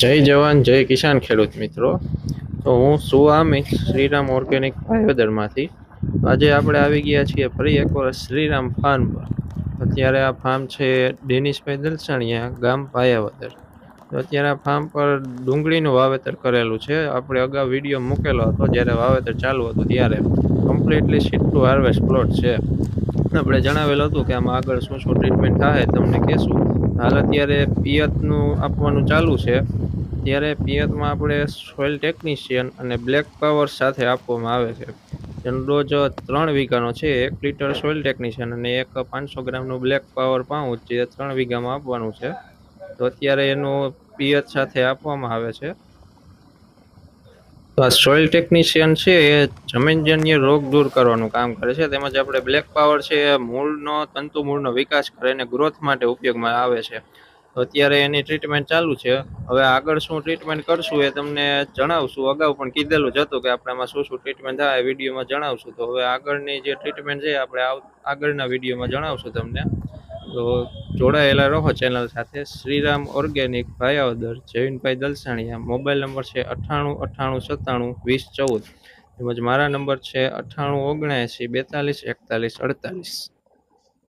જય જવાન, જય કિસાન ખેડૂત મિત્રો. તો હું સુઆમિત શ્રીરામ ઓર્ગેનિક ભાઈવદરમાંથી આજે આપણે આવી ગયા છીએ ફરી એકવાર શ્રીરામ ફાર્મ પર. અત્યારે આ ફાર્મ છે ડેનિશભાઈ દલસાણીયા ગામ પાયાવદર. તો અત્યારે આ ફાર્મ પર ડુંગળીનું વાવેતર કરેલું છે. આપણે અગાઉ વીડિયો મૂકેલો હતો જ્યારે વાવેતર ચાલુ હતું ત્યારે. Completely seed to harvest plot છે. આપણે જણાવેલું હતું કે આમાં આગળ શું શું ટ્રીટમેન્ટ થાય તમને કહેશું. હાલ અત્યારે પિયતનું આપવાનું ચાલુ છે. ત્યારે પિયતમાં આપણે સોઇલ ટેકનિશિયન અને બ્લેક પાવર સાથે આપવામાં આવે છે. જેનો ત્રણ વીઘાનો છે, એક લીટર સોઇલ ટેકનિશિયન અને એક પાંચસો ગ્રામનું બ્લેક પાવર પાઉચ જે ત્રણ વીઘામાં આપવાનું છે. તો અત્યારે એનું પિયત સાથે આપવામાં આવે છે. તો આ સોઇલ ટેકનિશિયન છે, એ જમીનજન્ય રોગ દૂર કરવાનું કામ કરે છે. તેમજ આપણે બ્લેક પાવર છે, એ મૂળનો તંતુ મૂળનો વિકાસ કરે અને ગ્રોથ માટે ઉપયોગમાં આવે છે. અત્યારે એની ટ્રીટમેન્ટ ચાલુ છે. હવે આગળ શું ટ્રીટમેન્ટ કરશું એ તમને જણાવશું. અગાઉ પણ કીધેલું જ હતું કે આપણામાં શું શું ટ્રીટમેન્ટ થાય વિડીયોમાં જણાવશું. તો હવે આગળની જે ટ્રીટમેન્ટ છે આપણે આગળના વિડીયોમાં જણાવશું તમને. તો જોડાયેલા રહો ચેનલ સાથે. Shriram organic Bhayavadar, જૈનભાઈ Dalsaniya. Mobile number છે અઠ્ઠાણું અઠ્ઠાણું, સત્તાણું, વીસ, ચૌદ. તેમજ મારા નંબર છે અઠ્ઠાણું, ઓગણએંસી, બેતાલીસ, એકતાલીસ, અડતાલીસ.